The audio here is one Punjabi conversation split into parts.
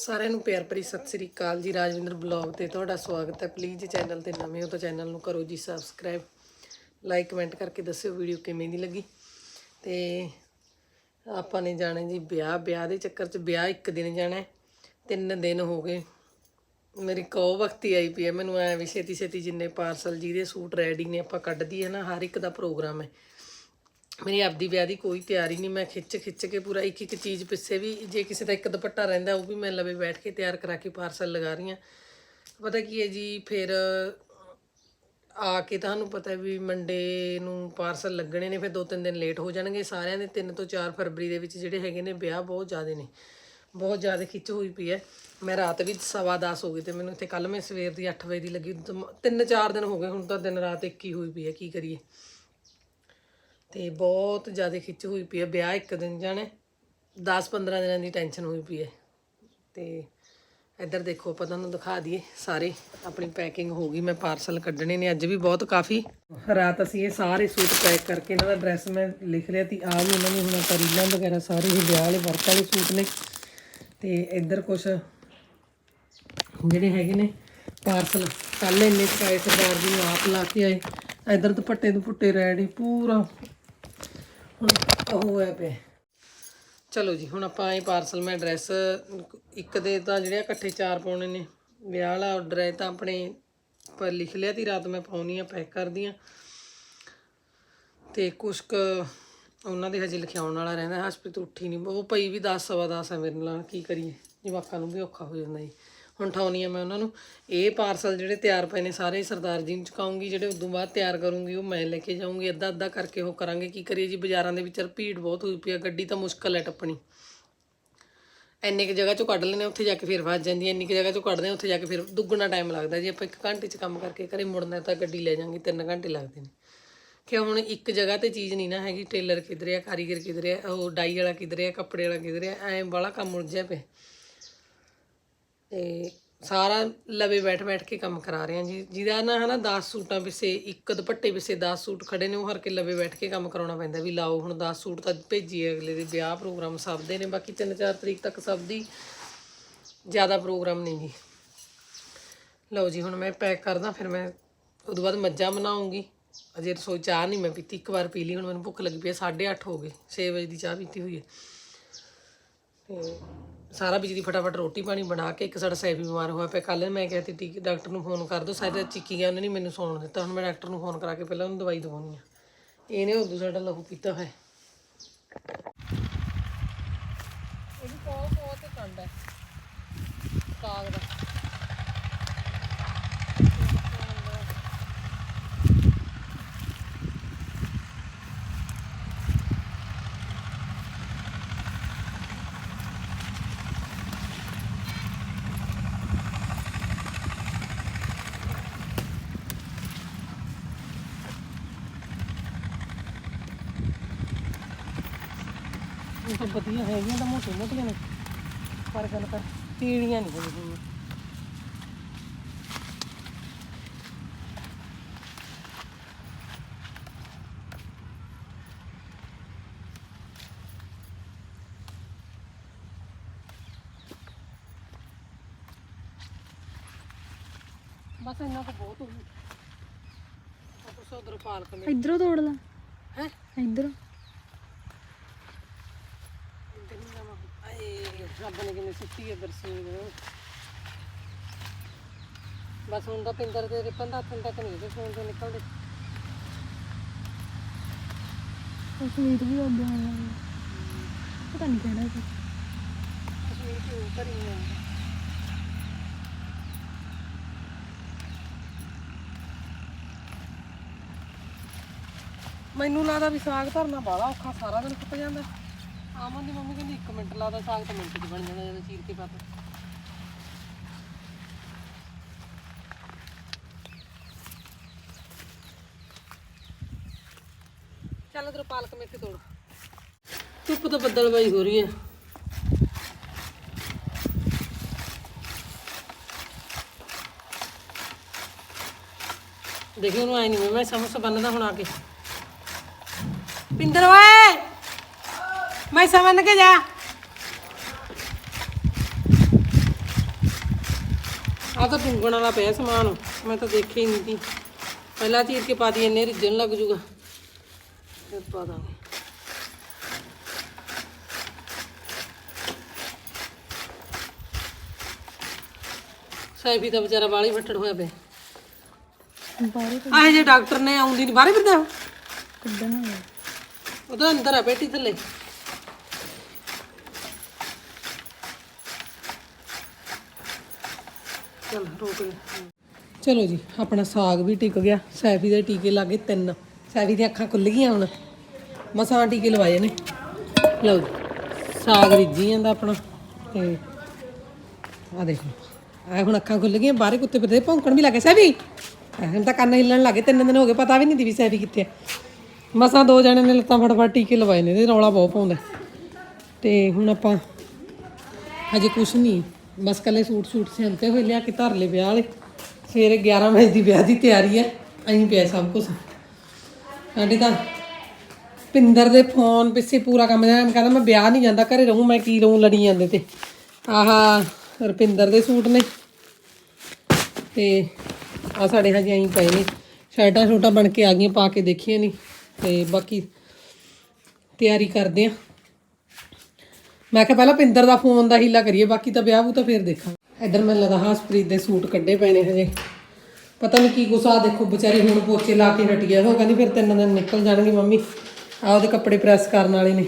ਸਾਰਿਆਂ ਨੂੰ ਪਿਆਰ ਭਰੀ ਸਤਿ ਸ੍ਰੀ ਅਕਾਲ ਜੀ, ਰਾਜਵਿੰਦਰ ਬਲੌਗ ਤੇ ਤੁਹਾਡਾ ਸਵਾਗਤ ਹੈ। ਪਲੀਜ਼ ਚੈਨਲ ਤੇ ਨਵੇਂ ਹੋ ਤਾਂ ਚੈਨਲ ਨੂੰ ਕਰੋ ਜੀ ਸਬਸਕ੍ਰਾਈਬ ਲਾਈਕ ਕਮੈਂਟ ਕਰਕੇ ਦੱਸਿਓ ਵੀਡੀਓ ਕਿਵੇਂ ਦੀ ਲੱਗੀ। ਤੇ ਆਪਾਂ ਨੇ ਜਾਣਾ ਜੀ ਵਿਆਹ। ਵਿਆਹ ਦੇ ਚੱਕਰ 'ਚ ਵਿਆਹ ਇੱਕ ਦਿਨ ਜਾਣਾ ਤਿੰਨ ਦਿਨ ਹੋ ਗਏ। ਮੇਰੀ ਕੋ ਵਕਤੀ ਆਈ ਪਈ ਹੈ। ਮੈਨੂੰ ਐ ਵੀ ਛੇਤੀ ਛੇਤੀ ਜਿੰਨੇ ਪਾਰਸਲ ਜਿਹਦੇ ਸੂਟ ਰੈਡੀ ਨੇ ਆਪਾਂ ਕੱਢਦੀ ਹੈ ਨਾ, ਹਰ ਇੱਕ ਦਾ ਪ੍ਰੋਗਰਾਮ ਹੈ। ਮੇਰੀ ਆਪਦੀ ਵਿਆਹ ਦੀ ਕੋਈ ਤਿਆਰੀ ਨਹੀਂ, ਮੈਂ ਖਿੱਚ ਖਿੱਚ ਕੇ ਪੂਰਾ ਇੱਕ ਇੱਕ ਚੀਜ਼ ਪਿੱਛੇ ਵੀ ਜੇ ਕਿਸੇ ਦਾ ਇੱਕ ਦੁਪੱਟਾ ਰਹਿੰਦਾ, ਉਹ ਵੀ ਮੈਂ ਲਵੇ ਬੈਠ ਕੇ ਤਿਆਰ ਕਰਾ ਕੇ ਪਾਰਸਲ ਲਗਾ ਰਹੀ ਹਾਂ। ਪਤਾ ਕੀ ਹੈ ਜੀ, ਫਿਰ ਆ ਕੇ ਤੁਹਾਨੂੰ ਪਤਾ ਵੀ ਮੰਡੇ ਨੂੰ ਪਾਰਸਲ ਲੱਗਣੇ ਨੇ, ਫਿਰ ਦੋ ਤਿੰਨ ਦਿਨ ਲੇਟ ਹੋ ਜਾਣਗੇ। ਸਾਰਿਆਂ ਦੇ 3 ਤੋਂ 4 ਫਰਵਰੀ ਦੇ ਵਿੱਚ ਜਿਹੜੇ ਹੈਗੇ ਨੇ ਵਿਆਹ ਬਹੁਤ ਜ਼ਿਆਦੇ ਨੇ, ਬਹੁਤ ਜ਼ਿਆਦਾ ਖਿੱਚ ਹੋਈ ਪਈ ਹੈ। ਮੈਂ ਰਾਤ ਵੀ ਸਵਾ ਦਸ ਹੋ ਗਈ ਤੇ ਮੈਨੂੰ ਇੱਥੇ ਕੱਲ ਮੈਂ ਸਵੇਰ ਦੀ 8 ਵਜੇ ਦੀ ਲੱਗੀ ਦਮ- ਤਿੰਨ ਚਾਰ ਦਿਨ ਹੋ ਗਏ, ਹੁਣ ਤਾਂ ਦਿਨ ਰਾਤ ਇੱਕ ਹੀ ਹੋਈ ਪਈ ਹੈ, ਕੀ ਕਰੀਏ। ਤੇ ਬਹੁਤ ਜ਼ਿਆਦਾ ਖਿੱਚ ਹੋਈ ਪਈ ਹੈ ਵਿਆਹ ਇੱਕ ਦਿਨ ਜਾਣੇ 10-15 ਦਿਨਾਂ ਦੀ ਟੈਨਸ਼ਨ ਹੋਈ ਪਈ ਹੈ ਤੇ ਇੱਧਰ ਦੇਖੋ, ਆਪਾਂ ਤੁਹਾਨੂੰ ਦਿਖਾ ਦਈਏ, ਸਾਰੇ ਆਪਣੀ ਪੈਕਿੰਗ ਹੋ ਗਈ, ਮੈਂ ਪਾਰਸਲ ਕੱਢਣੇ ਨੇ, ਅੱਜ ਵੀ ਬਹੁਤ ਕਾਫੀ। ਰਾਤ ਅਸੀਂ ਇਹ ਸਾਰੇ ਸੂਟ ਪੈਕ ਕਰਕੇ ਇਹਨਾਂ ਦਾ ਐਡਰੈਸ ਮੈਂ ਲਿਖ ਲਿਆ ਤੀ ਆ ਵੀ ਇਹਨਾਂ ਨੇ ਹੁਣ ਆਪਾਂ ਵਗੈਰਾ ਸਾਰੇ ਹੀ ਵਿਆਹ ਵਾਲੇ ਵਰਕ ਵਾਲੇ ਸੂਟ ਨੇ। ਤੇ ਇੱਧਰ ਕੁਛ ਜਿਹੜੇ ਹੈਗੇ ਨੇ ਪਾਰਸਲ ਕੱਲ ਇੰਨੇ ਚਕਾਏ ਸਰਦਾਰ ਜੀ ਨੂੰ ਆਪ ਲਾ ਕੇ ਆਏ, ਇੱਧਰ ਦੁਪੱਟੇ ਦੁਪੱਟੇ ਰੈਡੀ ਪੂਰਾ ਉਹ ਹੈ ਪਿਆ। ਚਲੋ ਜੀ, ਹੁਣ ਆਪਾਂ ਇਹ ਪਾਰਸਲ ਮੈਂ ਐਡਰੈਸ ਇੱਕ ਦੇ ਤਾਂ ਜਿਹੜੇ ਆ ਇਕੱਠੇ ਚਾਰ ਪਾਉਣੇ ਨੇ, ਵਿਆਹ ਵਾਲਾ ਆਰਡਰ ਹੈ ਤਾਂ ਆਪਣੇ ਪਰ ਲਿਖ ਲਿਆ ਤੀ, ਰਾਤ ਮੈਂ ਪਾਉਣੀ ਆ, ਪੈਕ ਕਰਦੀ ਆ। ਤੇ ਕੁਛ ਕੁ ਉਹਨਾਂ ਦੇ ਹਜੇ ਲਿਖਾਉਣ ਵਾਲਾ ਰਹਿੰਦਾ ਹਸਪੀਟਲ ਉੱਠੀ ਨਹੀਂ ਉਹ ਪਈ ਵੀ 10 ਸਵਾ 10 ਹੈ ਮੇਰੇ ਨਾਲ, ਕੀ ਕਰੀਏ? ਜਵਾਕਾਂ ਨੂੰ ਵੀ ਔਖਾ ਹੋ ਜਾਂਦਾ ਜੀ। ਹੁਣ ਠਾਉਣੀ ਆ ਮੈਂ ਉਹਨਾਂ ਨੂੰ। ਇਹ ਪਾਰਸਲ ਜਿਹੜੇ ਤਿਆਰ ਪਏ ਨੇ ਸਾਰੇ ਸਰਦਾਰ ਜੀ ਨੂੰ ਚੁਕਾਉਂਗੀ, ਜਿਹੜੇ ਉਦੋਂ ਬਾਅਦ ਤਿਆਰ ਕਰੂੰਗੀ, ਉਹ ਮੈਂ ਲੈ ਕੇ ਜਾਊਂਗੀ। ਅੱਧਾ ਅੱਧਾ ਕਰਕੇ ਉਹ ਕਰਾਂਗੇ। ਕੀ ਕਰੀਏ ਜੀ, ਬਾਜ਼ਾਰਾਂ ਦੇ ਵਿੱਚ ਭੀੜ ਬਹੁਤ ਹੋਈ ਪਈ ਆ, ਗੱਡੀ ਤਾਂ ਮੁਸ਼ਕਲ ਹੈ ਟੱਪਣੀ। ਇੰਨੇ ਕੁ ਜਗ੍ਹਾ ਚੋਂ ਕੱਢ ਲੈਣੇ ਉੱਥੇ ਜਾ ਕੇ ਫਿਰ ਵੱਜ ਜਾਂਦੀ ਹੈ ਇੰਨੀ ਕੁ ਜਗ੍ਹਾ ਚੋਂ ਕੱਢਦੇ ਹਾਂ ਉੱਥੇ ਜਾ ਕੇ ਫਿਰ ਦੁੱਗਣਾ ਟਾਈਮ ਲੱਗਦਾ ਜੀ। ਆਪਾਂ ਇੱਕ ਘੰਟੇ 'ਚ ਕੰਮ ਕਰਕੇ ਘਰੇ ਮੁੜਨਾ ਤਾਂ ਗੱਡੀ ਲੈ ਜਾਾਂਗੇ ਤਿੰਨ ਘੰਟੇ ਲੱਗਦੇ ਨੇ। ਕਿ ਹੁਣ ਇੱਕ ਜਗ੍ਹਾ ਤੇ ਚੀਜ਼ ਨਹੀਂ ਨਾ ਹੈਗੀ, ਟੇਲਰ ਕਿਧਰੇ ਆ, ਕਾਰੀਗਰ ਕਿਧਰੇ ਆ, ਉਹ ਡਾਈ ਵਾਲਾ ਕਿਧਰੇ ਆ, ਕੱਪੜੇ ਵਾਲਾ ਕਿਧਰੇ ਆ, ਐਂ ਵਾਲਾ ਕੰਮ ਉਲਝਿਆ ਪਿਆ। ਤੇ ਸਾਰਾ ਲਵੇ ਬੈਠ ਬੈਠ ਕੇ ਕੰਮ ਕਰਾ ਰਹੇ ਹਾਂ ਜੀ। ਜਿਹਦਾ ਨਾ ਹਨਾ 10 ਸੂਟਾਂ ਪਿੱਛੇ ਇੱਕ ਦੁਪੱਟੇ ਪਿੱਛੇ 10 ਸੂਟ ਖੜੇ ਨੇ, ਉਹ ਹਰ ਕੇ ਲਵੇ ਬੈਠ ਕੇ ਕੰਮ ਕਰਾਉਣਾ ਪੈਂਦਾ ਵੀ ਲਾਓ ਹੁਣ 10 ਸੂਟ ਤਾਂ ਭੇਜੀਏ ਅਗਲੇ ਦੇ, ਵਿਆਹ ਪ੍ਰੋਗਰਾਮ ਸਭ ਦੇ ਨੇ, ਬਾਕੀ 3-4 ਤਰੀਕ ਤੱਕ ਸਭ ਦੀ ਜ਼ਿਆਦਾ ਪ੍ਰੋਗਰਾਮ ਨਹੀਂ ਜੀ। ਲਓ ਜੀ, ਹੁਣ ਮੈਂ ਪੈਕ ਕਰਦਾ, ਫਿਰ ਮੈਂ ਉਦੋਂ ਬਾਅਦ ਮੱਝਾਂ ਬਣਾਉਂਗੀ। ਅਜੇ ਰਸੋਈ ਚਾਹ ਨਹੀਂ ਮੈਂ ਪੀਤੀ, ਇੱਕ ਵਾਰ ਪੀ ਲਈ, ਹੁਣ ਮੈਨੂੰ ਭੁੱਖ ਲੱਗੀ ਪਈ ਹੈ 8:30 ਹੋ ਗਏ 6 ਵਜੇ ਦੀ ਚਾਹ ਪੀਤੀ ਹੋਈ ਹੈ। ਤੇ ਸਾਰਾ ਬਿਜਲੀ ਫਟਾਫਟ ਰੋਟੀ ਪਾਣੀ ਬਣਾ ਕੇ ਇੱਕ ਸਾਡਾ ਸੈਫ ਵੀ ਬਿਮਾਰ ਹੋਇਆ ਪਿਆ। ਕੱਲ ਮੈਂ ਕਿਹਾ ਸੀ ਟੀ ਡਾਕਟਰ ਨੂੰ ਫੋਨ ਕਰ ਦਿਓ ਸਾਡਾ ਚਿੱਕੀ ਗਿਆ ਉਹਨੇ ਨਹੀਂ ਮੈਨੂੰ ਸੌਣ ਦਿੱਤਾ। ਹੁਣ ਮੈਂ ਡਾਕਟਰ ਨੂੰ ਫੋਨ ਕਰਾ ਕੇ ਪਹਿਲਾਂ ਉਹਨੂੰ ਦਵਾਈ ਦਵਾਉਣੀ ਆ। ਇਹਨੇ ਉਦੋਂ ਸਾਡਾ ਲਹੂ ਪੀਤਾ ਹੋਇਆ। ਇਹ ਵੀ ਬਹੁਤ ਬਹੁਤ ਕੰਡ ਹੈ। ਕਾਗ ਦਾ। ਵਧੀਆ ਹੈਗੀਆਂ ਤਾਂ ਮੋਟੀਆਂ ਮੋਟੀਆਂ ਨੇ। ਪਰ ਗੱਲ ਕਰ ਪੀੜੀਆਂ ਨਹੀਂ ਹੈਗੀਆਂ ਬਸ ਇੰਨਾ ਕੁ ਬਹੁਤ ਹੋ ਆਪਾਂ ਸੋਦਰ ਪਾਲਕ ਮੇ ਇਧਰੋਂ ਤੋੜ ਲਾ। ਹੈ? ਇਧਰੋਂ ਆਏ ਰੱਬ ਨੇ ਕਿੰਨੀ ਸੁੱਤੀ ਹੈ ਬਰਸੀਨ ਬਸ ਹੁਣ ਤਾਂ ਪਿੰਦਰ ਦੇ ਰਿਪਨ ਦਾ ਹੱਥਾਂ ਤੱਕ ਨਹੀਂ ਇਹਦੇ ਫੋਨ ਤੋਂ ਨਿਕਲਦੇ। ਸਵੀਟ ਵੀ ਆਉਂਦੇ ਹਨ ਪਤਾ ਨਹੀਂ ਕਿਹੜਾ ਸੀ। ਕਸ਼ਮੀਰ ਕਿਉਂ ਭਰੀ ਨਹੀਂ ਆਉਂਦੀ। ਮੈਨੂੰ ਲੱਗਦਾ ਵੀ ਸਾਗ ਧਰਨਾ ਬਾਲਾ ਔਖਾ ਸਾਰਾ ਦਿਨ ਖੁੱਪ ਜਾਂਦਾ। ਆਮਨ ਦੀ ਮੰਮੀ ਕਹਿੰਦੀ 1 ਮਿੰਟ ਲਾਦਾ ਸਾਗ ਤਾਂ ਮਿੰਟ 'ਚ ਬਣ ਜਾਣਾ, ਜਦੋਂ ਚੀਰ ਕੇ ਪਾਤਾ ਚੱਲ ਉਧਰ ਪਾਲਕ ਮੇਥੇ ਤੋੜ। ਧੁੱਪ ਤਾਂ ਬੱਦਲਵਾਈ ਹੋ ਰਹੀ ਹੈ। ਦੇਖੀ ਉਹਨੂੰ ਆਈ ਨਹੀਂ ਮੈਂ ਸਮਝ ਬੰਨਦਾ ਹੁਣ ਆ ਕੇ। ਪਿੰਦਰ ਓਏ! ਮੈਂ ਸਮਝ ਕੇ ਜਾ ਆ ਤਾਂ ਟੁੰਗਣ ਵਾਲਾ ਪਿਆ ਸਮਾਨ ਮੈਂ ਤਾਂ ਦੇਖਿਆ ਹੀ ਨਹੀਂ ਸੀ ਪਹਿਲਾਂ ਚੀਰ ਕੇ ਪਾ ਦੀ ਇੰਨੇ ਰਿੱਜਣ ਲੱਗ ਜੂਗਾ ਫਿਰ ਪਾ ਦਾਂਗੇ ਸਾਈਬੀ ਦਾ ਵਿਚਾਰਾ ਬਾਲੀ ਫੱਟੜ ਹੋਇਆ ਪਿਆ ਬਾਹਰ ਆਹ ਜੇ ਡਾਕਟਰ ਨੇ ਆਉਂਦੀ ਨਹੀਂ ਬਾਹਰੇ ਫਿਰਦਾ ਉਹ? ਕੱਢਣ ਤਾਂ ਅੰਦਰ ਆ ਪੇਟੀ ਥੱਲੇ ਚਲ, ਰੋਕ ਦੇ ਚਲੋ ਜੀ, ਆਪਣਾ ਸਾਗ ਵੀ ਟਿਕ ਗਿਆ। ਸੈਫੀ ਦੇ ਟੀਕੇ ਲੱਗੇ ਤਿੰਨ। ਸੈਫੀ ਦੀਆਂ ਅੱਖਾਂ ਖੁੱਲ ਗਈਆਂ ਹੁਣ। ਮਸਾਂ ਟੀਕੇ ਲਵਾਏ ਨੇ। ਲਓ ਜੀ, ਸਾਗ ਰਿੱਝੀ ਜਾਂਦਾ ਆਪਣਾ। ਤੇ ਆ ਦੇਖੋ ਆ ਹੁਣ ਅੱਖਾਂ ਖੁੱਲ ਗਈਆਂ। ਬਾਹਰੇ ਕੁੱਤੇ ਫਿਰਦੇ, ਭੌਂਕਣ ਵੀ ਲੱਗੇ ਸੈਫੀ, ਆਹ ਹੁਣ ਤਾਂ ਕੰਨ ਹਿੱਲਣ ਲੱਗੇ ਤਿੰਨ ਦਿਨ ਹੋ ਗਏ, ਪਤਾ ਵੀ ਨਹੀਂ ਦੀ ਵੀ ਸੈਫੀ ਕਿੱਥੇ ਆ। ਮਸਾਂ ਦੋ ਜਣੇ ਨੇ ਲੱਤਾਂ ਫੜ ਟੀਕੇ ਲਵਾਏ ਨੇ। ਤੇ ਰੌਲਾ ਬਹੁਤ ਪਾਉਂਦਾ। ਤੇ ਹੁਣ ਆਪਾਂ, ਹਜੇ ਕੁਛ ਨਹੀਂ। ਬਸ ਕੱਲੇ ਸੂਟ ਸੂਟ ਸਿਉਂਤੇ ਹੋਏ ਲਿਆ ਕੇ ਧਰ ਲਏ ਵਿਆਹ ਵਾਲੇ। ਸਵੇਰੇ 11 ਵਜੇ ਦੀ ਵਿਆਹ ਦੀ ਤਿਆਰੀ ਹੈ ਅਹੀਂ ਪਿਆ ਸਭ ਕੁਝ ਸਾਡੇ ਤਾਂ ਪਿੰਦਰ ਦੇ ਫੋਨ ਪਿੱਛੇ ਪੂਰਾ ਕੰਮ ਜਾਂਦਾ ਕਹਿੰਦਾ ਮੈਂ ਵਿਆਹ ਨਹੀਂ ਜਾਂਦਾ, ਘਰੇ ਰਹੂੰ ਮੈਂ ਕੀ ਰਹੂੰ ਲੜੀ ਜਾਂਦੇ ਤੇ। ਆਹ, ਰਪਿੰਦਰ ਦੇ ਸੂਟ ਨੇ। ਤੇ ਆ ਸਾਡੇ ਹਜੇ ਆਈ ਪਏ ਨੇ। ਸ਼ਰਟਾਂ ਛੋਟਾ ਬਣ ਕੇ ਆ ਗਈਆਂ, ਪਾ ਕੇ ਦੇਖੀਆਂ ਨਹੀਂ ਤੇ ਬਾਕੀ ਤਿਆਰੀ ਕਰਦੇ ਆ। ਮੈਂ ਕਿਹਾ ਪਹਿਲਾਂ ਪਿੰਦਰ ਦਾ ਫੋਨ ਦਾ ਹੀਲਾ ਕਰੀਏ, ਬਾਕੀ ਤਾਂ ਵਿਆਹ ਵੂ ਤਾਂ ਫੇਰ ਦੇਖਾਂ। ਇੱਧਰ ਮੈਨੂੰ ਲੱਗਦਾ ਹਸਪ੍ਰੀਤ ਦੇ ਸੂਟ ਕੱਢੇ ਪਏ ਨੇ ਹਜੇ। ਪਤਾ ਨਹੀਂ ਕੀ ਗੁੱਸਾ, ਦੇਖੋ ਵਿਚਾਰੀ ਹੁਣ ਪੋਚੇ ਲਾ ਕੇ ਹਟੀ ਗਿਆ ਉਹ ਕਹਿੰਦੀ ਫਿਰ ਤਿੰਨ ਦਿਨ ਨਿਕਲ ਜਾਣਗੇ ਮੰਮੀ। ਆ ਉਹਦੇ ਕੱਪੜੇ ਪ੍ਰੈਸ ਕਰਨ ਵਾਲੇ ਨੇ।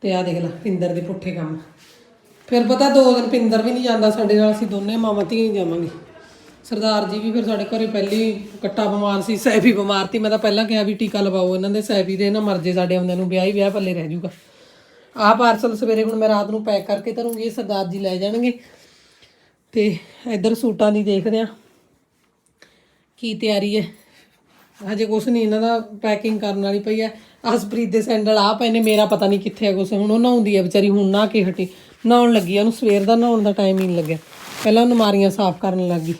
ਤੇ ਆ ਦੇਖ ਲੈ, ਪਿੰਦਰ ਦੇ ਪੁੱਠੇ ਕੰਮ। ਫਿਰ ਪਤਾ ਦੋ ਦਿਨ ਪਿੰਦਰ ਵੀ ਨਹੀਂ ਜਾਂਦਾ ਸਾਡੇ ਨਾਲ, ਅਸੀਂ ਦੋਨੇ ਮਾਵਾਂ ਧੀਆਂ ਹੀ ਜਾਵਾਂਗੇ। ਸਰਦਾਰ ਜੀ ਵੀ ਫਿਰ ਸਾਡੇ ਘਰੇ ਪਹਿਲੀ ਕੱਟਾ ਬਿਮਾਰ ਸੀ, ਸੈਫੀ ਬਿਮਾਰ ਸੀ ਮੈਂ ਤਾਂ ਪਹਿਲਾਂ ਕਿਹਾ ਵੀ ਟੀਕਾ ਲਵਾਓ ਇਹਨਾਂ ਦੇ, ਸੈਫੀ ਦੇ ਨਾ ਮਰਜੇ ਸਾਡੇ ਆਉਂਦਿਆਂ ਨੂੰ, ਵਿਆਹ ਹੀ ਵਿਆਹ ਪੱਲੇ ਰਹਿ ਜਾਊਗਾ। ਆਹ ਪਾਰਸਲ ਸਵੇਰੇ ਹੁਣ ਮੈਂ ਰਾਤ ਨੂੰ ਪੈਕ ਕਰਕੇ ਧਰੂੰਗੀ, ਇਹ ਸਰਦਾਰ ਜੀ ਲੈ ਜਾਣਗੇ। ਤੇ ਇੱਧਰ ਸੂਟਾਂ ਦੀ ਦੇਖਦੇ ਆ ਕੀ ਤਿਆਰੀ ਹੈ। ਹਜੇ ਕੁਛ ਨਹੀਂ, ਇਹਨਾਂ ਦਾ ਪੈਕਿੰਗ ਕਰਨ ਵਾਲੀ ਪਈ ਹੈ। ਹਸਪ੍ਰੀਤ ਦੇ ਸੈਂਡਲ ਆ ਪਏ ਨੇ, ਮੇਰਾ ਪਤਾ ਨਹੀਂ ਕਿੱਥੇ ਆ ਕੁਛ। ਹੁਣ ਉਹ ਨਹਾਉਂਦੀ ਹੈ ਵਿਚਾਰੀ, ਹੁਣ ਨਾ ਕੇ ਹਟੀ। ਨਹਾਉਣ ਲੱਗੀ ਉਹਨੂੰ ਸਵੇਰ ਦਾ ਨਹਾਉਣ ਦਾ ਟਾਈਮ ਹੀ ਨਹੀਂ ਲੱਗਿਆ। ਪਹਿਲਾਂ ਉਹਨੂੰ ਮਾਰੀਆਂ ਸਾਫ਼ ਕਰਨ ਲੱਗੀ।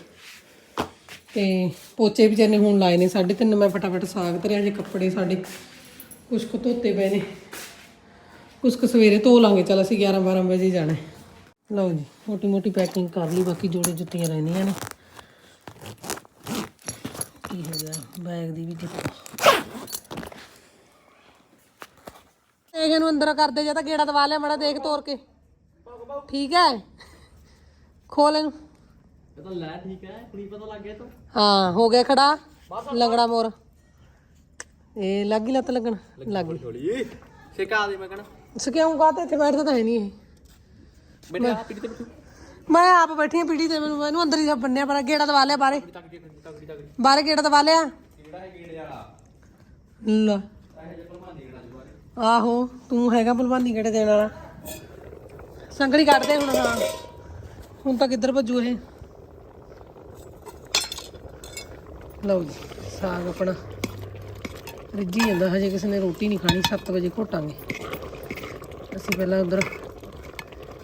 ਤੇ ਪੋਚੇ ਵਿਚਾਰੇ ਨੇ ਹੁਣ ਲਾਏ ਨੇ 3:30 ਮੈਂ ਫਟਾਫਟ ਸਾਗ ਧਰਿਆ ਜੇ ਕੱਪੜੇ ਸਾਡੇ ਕੁਛ ਕੁ ਧੋਤੇ ਪਏ ਨੇ। ਕੁਛ ਕੁ ਸਵੇਰੇ ਧੋ ਲਾਂਗੇ। ਚਲ ਅਸੀਂ 11 12 ਵਜੇ ਜਾਣਾ ਹੈ। ਲਓ ਜੀ ਮੋਟੀ ਮੋਟੀ ਪੈਕਿੰਗ ਕਰ ਲਈ ਬਾਕੀ ਜੋੜੇ ਜੁੱਤੀਆਂ ਰਹਿੰਦੀਆਂ ਨੇ। ਕੀ ਹੋ ਗਿਆ? ਬੈਗ ਦੀ ਵੀ ਦੇਖੋ ਇਹਨੂੰ ਅੰਦਰ ਕਰਦੇ ਜਾਂ ਤਾਂ ਗੇੜਾ ਦਵਾ ਲਿਆ ਮੜਾ ਦੇਖ ਤੋਰ ਕੇ। ਠੀਕ ਹੈ? ਖੋਲ ਇਹਨੂੰ। ਇਹ ਤਾਂ ਲੈ ਠੀਕ ਹੈ। ਕੁੜੀ ਪਤਾ ਲੱਗ ਗਿਆ ਤੂੰ। ਹਾਂ ਹੋ ਗਿਆ ਖੜਾ। ਲੰਗੜਾ ਮੋਰ। ਇਹ ਲੱਗ ਗਈ ਲੱਤ ਲੱਗਣ? ਲੱਗ ਗਈ। ਥੋੜੀ ਸਿਕਾ ਦੇ ਮੈਂ ਕਹਣਾ। ਸਕਿਉਂ ਕਾਤੇ ਇੱਥੇ ਬੈਠਦਾ ਤਾਂ ਹੈ ਨਹੀਂ ਇਹ। ਮੇਰੇ ਆ ਪਿੱਟ ਤੇ ਬਿੱਟੂ ਮੈਂ ਆਪ ਬੈਠੀ ਹਾਂ ਪੀੜੀ ਤੇ ਮੈਨੂੰ ਇਹਨੂੰ ਅੰਦਰ ਹੀ ਸਭ ਬੰਨਿਆ ਪਰ ਗੇੜਾ ਦਵਾ ਲਿਆ ਬਾਰੇ ਤੱਕ ਦੇ ਤੱਕ ਤੱਕ ਬਾਰੇ ਗੇੜਾ ਦਵਾ ਲਿਆ। ਕਿਹੜਾ ਹੈ ਗੇੜ ਵਾਲਾ? ਲੈ। ਇਹ ਜੇ ਪਰਮਾਨ ਦੇਣਾ ਜੁਆਰੇ ਆਹੋ ਤੂੰ ਹੈਗਾ ਭਲਵਾਨੀ ਕਿਹੜੇ ਦੇਣ ਵਾਲਾ। ਸੰਗੜੀ ਕੱਢ ਦੇ ਹੁਣ ਹਾਂ। ਹੁਣ ਤਾਂ ਕਿੱਧਰ ਭੱਜੂ ਇਹ? ਲਓ ਜੀ ਸਾਗ ਆਪਣਾ। ਰਿੱਝੀ ਜਾਂਦਾ ਹਜੇ ਕਿਸੇ ਨੇ ਰੋਟੀ ਨਹੀਂ ਖਾਣੀ 7 ਵਜੇ ਘੋਟਾਂਗੇ। ਅਸੀਂ ਪਹਿਲਾਂ ਉਧਰ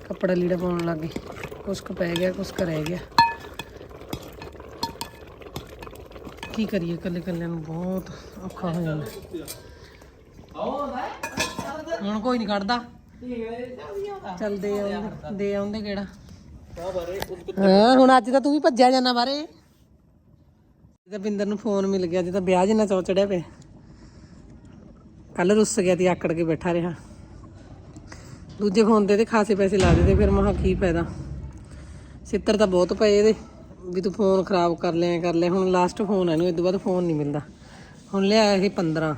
ਕੱਪੜਾ ਲੀੜਾ ਪਾਉਣ ਲੱਗ। ਗਏ ਕੁਛ ਕੁ ਪੈ ਗਿਆ, ਕੁਛ ਕੁ ਰਹਿ ਗਿਆ। ਕੀ ਕਰੀਏ? ਇਕੱਲੇ ਇਕੱਲਿਆਂ ਨੂੰ ਬਹੁਤ ਔਖਾ ਹੋ ਜਾਂਦਾ। ਹੁਣ ਕੋਈ ਨਹੀਂ ਕੱਢਦਾ ਚੱਲ ਆ ਦੇ ਆਉਂਦੇ ਕਿਹੜਾ? ਹਾਂ, ਹੁਣ ਅੱਜ ਤਾਂ ਤੂੰ ਵੀ ਭੱਜਿਆ ਜਾਣਾ ਬਾਰੇ ਤੇ ਬਿੰਦਰ ਨੂੰ ਫੋਨ ਮਿਲ ਗਿਆ ਜਿੱਦਾਂ ਵਿਆਹ ਜਿੰਨਾ ਚੌ ਚੜਿਆ ਪਿਆ। ਕੱਲ ਰੁੱਸ ਗਿਆ ਤੇ ਆਕੜ ਕੇ ਬੈਠਾ ਰਿਹਾ। ਦੂਜੇ ਫੋਨ ਤੇ ਤੇ ਖਾਸੇ ਪੈਸੇ ਲਾ ਦਿੱਤੇ ਫਿਰ ਮਹਾ ਕੀ ਫਾਇਦਾ। ਸਿੱਤਰ ਤਾਂ ਬਹੁਤ ਪਏ ਇਹਦੇ, ਵੀ ਤੂੰ ਫੋਨ ਖਰਾਬ ਕਰ ਲਿਆ ਕਰ ਲਿਆ। ਹੁਣ ਲਾਸਟ ਫੋਨ ਹੈ ਇਹਨੂੰ ਇਸ ਤੋਂ ਬਾਅਦ ਫੋਨ ਨਹੀਂ ਮਿਲਦਾ। ਹੁਣ ਲਿਆ ਇਹ 15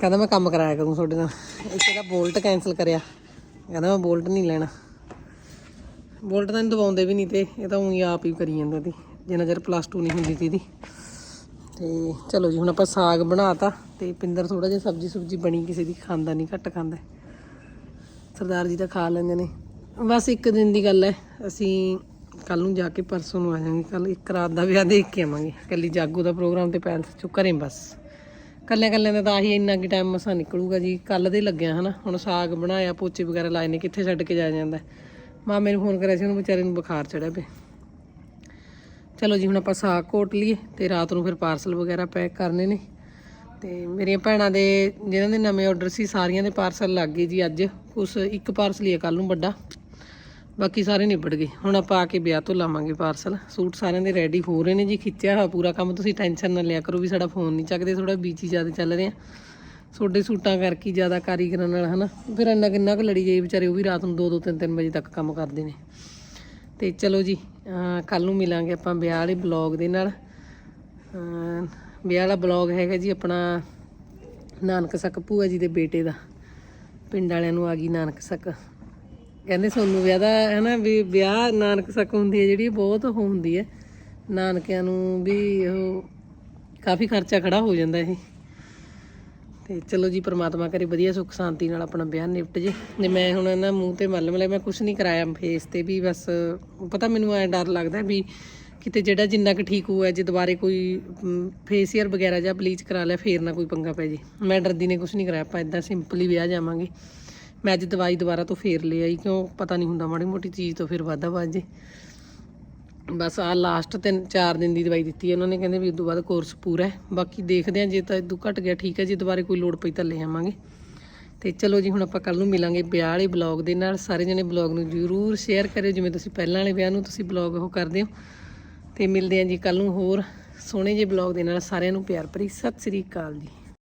ਕਹਿੰਦਾ ਮੈਂ ਕੰਮ ਕਰਾਇਆ ਕਰੂੰ ਤੁਹਾਡੇ ਨਾਲ। ਇੱਥੇ ਦਾ ਬੋਲਟ ਕੈਨਸਲ ਕਰਿਆ। ਕਹਿੰਦਾ ਮੈਂ ਬੋਲਟ ਨਹੀਂ ਲੈਣਾ। ਬੋਲਟ ਤਾਂ ਦਬਾਉਂਦੇ ਵੀ ਨਹੀਂ ਤੇ, ਇਹ ਤਾਂ ਉਹੀ ਆਪ ਹੀ ਕਰੀ ਜਾਂਦਾ ਸੀ। ਜਿੰਨਾ ਚਿਰ ਪਲੱਸ 2 ਨਹੀਂ ਹੁੰਦੀ ਸੀ ਦੀ ਤੇ ਚਲੋ ਜੀ, ਹੁਣ ਆਪਾਂ ਸਾਗ ਬਣਾਤਾ ਤੇ ਪਿੰਦਰ ਥੋੜਾ ਜਿਹਾ ਸਬਜੀ ਸੁਬਜੀ ਬਣੀ, ਕਿਸੇ ਦੀ ਖਾਂਦਾ ਨਹੀਂ ਘੱਟ ਖਾਂਦਾ ਸਰਦਾਰ ਜੀ ਤਾਂ ਖਾ ਲੈਂਦੇ ਨੇ। ਬਸ ਇੱਕ ਦਿਨ ਦੀ ਗੱਲ ਹੈ, ਅਸੀਂ ਕੱਲ ਨੂੰ ਜਾ ਕੇ ਪਰਸੋਂ ਨੂੰ ਆ ਜਾਵਾਂਗੇ ਕੱਲ ਇੱਕ ਰਾਤ ਦਾ ਵਿਆਹ ਦੇਖ ਕੇ ਆਵਾਂਗੇ। ਕੱਲੀ ਜਾਗੋ ਦਾ ਪ੍ਰੋਗਰਾਮ ਤੇ ਪੈਲਸ ਚੋਂ ਘਰੇ ਬਸ। ਕੱਲਿਆਂ ਕੱਲਿਆਂ ਦਾ ਤਾਂ ਆਹੀ ਇੰਨਾ ਕੀ ਟਾਈਮ ਮਸਾ ਨਿਕਲੂਗਾ ਜੀ। ਕੱਲ ਦੇ ਲੱਗਿਆ ਹਨਾ, ਹੁਣ ਸਾਗ ਬਣਾਇਆ, ਪੋਚੇ ਵਗੈਰਾ ਲਾਏ ਨੇ, ਕਿੱਥੇ ਛੱਡ ਕੇ ਜਾਇਆ ਜਾਂਦਾ ਮਾਮੇ ਨੂੰ ਫੋਨ ਕਰਿਆ ਸੀ, ਉਹਨੂੰ ਵਿਚਾਰੇ ਨੂੰ ਬੁਖਾਰ ਚੜਿਆ ਪਿਆ। ਚਲੋ ਜੀ, ਹੁਣ ਆਪਾਂ ਸਾਗ ਕੋਟ ਲਈਏ ਤੇ ਰਾਤ ਨੂੰ ਫਿਰ ਪਾਰਸਲ ਵਗੈਰਾ ਪੈਕ ਕਰਨੇ ਨੇ। ਤੇ ਮੇਰੀਆਂ ਭੈਣਾਂ ਦੇ, ਜਿਹਨਾਂ ਦੇ ਨਵੇਂ ਆਰਡਰ ਸੀ, ਸਾਰੀਆਂ ਦੇ ਪਾਰਸਲ ਲੱਗ ਗਏ ਜੀ ਅੱਜ। ਕੁਛ ਇੱਕ ਪਾਰਸਲ ਹੀ ਹੈ ਕੱਲ ਨੂੰ ਵੱਡਾ। ਬਾਕੀ ਸਾਰੇ ਨਿਬੜ ਗਏ। ਹੁਣ ਆਪਾਂ ਆ ਕੇ ਵਿਆਹ ਤੋਂ ਲਾਵਾਂਗੇ ਪਾਰਸਲ। ਸੂਟ ਸਾਰਿਆਂ ਦੇ ਰੈਡੀ ਹੋ ਰਹੇ ਨੇ ਜੀ, ਖਿੱਚਿਆ ਹੋਇਆ ਪੂਰਾ ਕੰਮ। ਤੁਸੀਂ ਟੈਨਸ਼ਨ ਨਾ ਲਿਆ ਕਰੋ ਵੀ ਸਾਡਾ ਫੋਨ ਨਹੀਂ ਚੱਕਦੇ ਥੋੜਾ ਬੀਜੀ ਜ਼ਿਆਦਾ ਚੱਲ ਰਿਹਾ ਤੁਹਾਡੇ ਸੂਟਾਂ ਕਰਕੇ ਜ਼ਿਆਦਾ ਕਾਰੀਗਰਾਂ ਨਾਲ, ਹਨਾ? ਫਿਰ ਇੰਨਾ ਕਿੰਨਾ ਕੁ ਲੜੀ ਜਾਈ ਵਿਚਾਰੇ, ਉਹ ਵੀ ਰਾਤ ਨੂੰ 2-2 3-3 ਵਜੇ ਤੱਕ ਕੰਮ ਕਰਦੇ ਨੇ। ਤੇ ਚਲੋ ਜੀ ਕੱਲ ਨੂੰ ਮਿਲਾਂਗੇ ਆਪਾਂ ਵਿਆਹ ਵਾਲੇ ਬਲੌਗ ਦੇ ਨਾਲ। ਵਿਆਹ ਵਾਲਾ ਬਲੌਗ ਹੈਗਾ ਜੀ ਆਪਣਾ ਨਾਨਕ ਸੱਕ ਭੂਆ ਜੀ ਦੇ ਬੇਟੇ ਦਾ। ਪਿੰਡ ਵਾਲਿਆਂ ਨੂੰ ਆ ਗਈ ਨਾਨਕ ਸੱਕ। ਕਹਿੰਦੇ ਸੋਨੂੰ ਵਿਆਹ ਦਾ ਹੈ ਨਾ ਵੀ ਵਿਆਹ ਨਾਨਕ ਸੱਕ ਹੁੰਦੀ ਹੈ ਜਿਹੜੀ, ਬਹੁਤ ਉਹ ਹੁੰਦੀ ਹੈ। ਨਾਨਕਿਆਂ ਨੂੰ ਵੀ ਉਹ ਕਾਫੀ ਖਰਚਾ ਖੜਾ ਹੋ ਜਾਂਦਾ ਇਹ। ਤੇ ਚਲੋ ਜੀ, ਪ੍ਰਮਾਤਮਾ ਕਰੇ ਵਧੀਆ ਸੁੱਖ ਸ਼ਾਂਤੀ ਨਾਲ ਆਪਣਾ ਵਿਆਹ ਨਿਪਟ ਜੇ। ਤੇ ਮੈਂ ਹੁਣ ਇਹਨਾਂ ਮੂੰਹ ਤੇ ਮੱਲ ਮਲੇ ਮੈਂ ਕੁਝ ਨਹੀਂ ਕਰਾਇਆ ਫੇਸ ਤੇ ਵੀ, ਬਸ ਪਤਾ ਮੈਨੂੰ ਐ ਡਰ ਲੱਗਦਾ ਵੀ ਕਿਤੇ ਜਿਹੜਾ ਜਿੰਨਾ ਕੁ ਠੀਕ ਹੋਇਆ ਜੇ ਦੁਬਾਰੇ ਕੋਈ ਫੇਸੀਅਰ ਵਗੈਰਾ ਜਾਂ ਬਲੀਚ ਕਰਾ ਲਿਆ, ਫੇਰ ਨਾ ਕੋਈ ਪੰਗਾ ਪੈ ਜੇ। ਮੈਂ ਡਰਦੀ ਨੇ ਕੁਝ ਨਹੀਂ ਕਰਾਇਆ, ਆਪਾਂ ਇਦਾਂ ਸਿੰਪਲੀ ਵਿਆਹ ਜਾਵਾਂਗੇ। ਮੈਂ ਅੱਜ ਦਵਾਈ ਦੁਬਾਰਾ ਤੋਂ ਫੇਰ ਲੈ ਆਈ, ਕਿਉਂ ਪਤਾ ਨਹੀਂ ਹੁੰਦਾ, ਮਾੜੀ ਮੋਟੀ ਚੀਜ਼ ਤੋਂ ਫਿਰ ਵਾਧਾ ਵੱਧ ਜੇ। ਬਸ ਆ ਲਾਸਟ ਤਿੰਨ, ਚਾਰ ਦਿਨ ਦੀ ਦਵਾਈ ਦਿੱਤੀ ਹੈ। ਉਹਨਾਂ ਨੇ ਕਹਿੰਦੇ ਵੀ ਉਦੋਂ ਬਾਅਦ ਕੋਰਸ ਪੂਰਾ ਹੈ। ਬਾਕੀ ਦੇਖਦੇ ਹਾਂ, ਜੇ ਤਾਂ ਇਦੋਂ ਘਟ ਗਿਆ, ਠੀਕ ਹੈ। ਜੇ ਦੁਬਾਰੇ ਕੋਈ ਲੋੜ ਪਈ ਤਾਂ ਲੈ ਆਵਾਂਗੇ। ਤੇ ਚਲੋ ਜੀ, ਹੁਣ ਆਪਾਂ ਕੱਲ ਨੂੰ ਮਿਲਾਂਗੇ ਵਿਆਹ ਵਾਲੇ ਬਲੌਗ ਦੇ ਨਾਲ। ਸਾਰੇ ਜਣੇ ਬਲੌਗ ਨੂੰ ਜਰੂਰ ਸ਼ੇਅਰ ਕਰਿਓ। ਜਿਵੇਂ ਤੁਸੀਂ ਪਹਿਲਾਂ ਵਾਲੇ ਵਿਆਹ ਨੂੰ ਤੁਸੀਂ ਬਲੌਗ ਉਹ ਕਰਦੇ ਹੋ। ਤੇ ਮਿਲਦੇ ਹਾਂ ਜੀ ਕੱਲ ਨੂੰ ਹੋਰ ਸੋਹਣੇ ਜਿਹੇ ਬਲੌਗ ਦੇ ਨਾਲ। ਸਾਰਿਆਂ ਨੂੰ ਪਿਆਰ ਭਰੀ ਸਤਿ ਸ੍ਰੀ ਅਕਾਲ ਜੀ।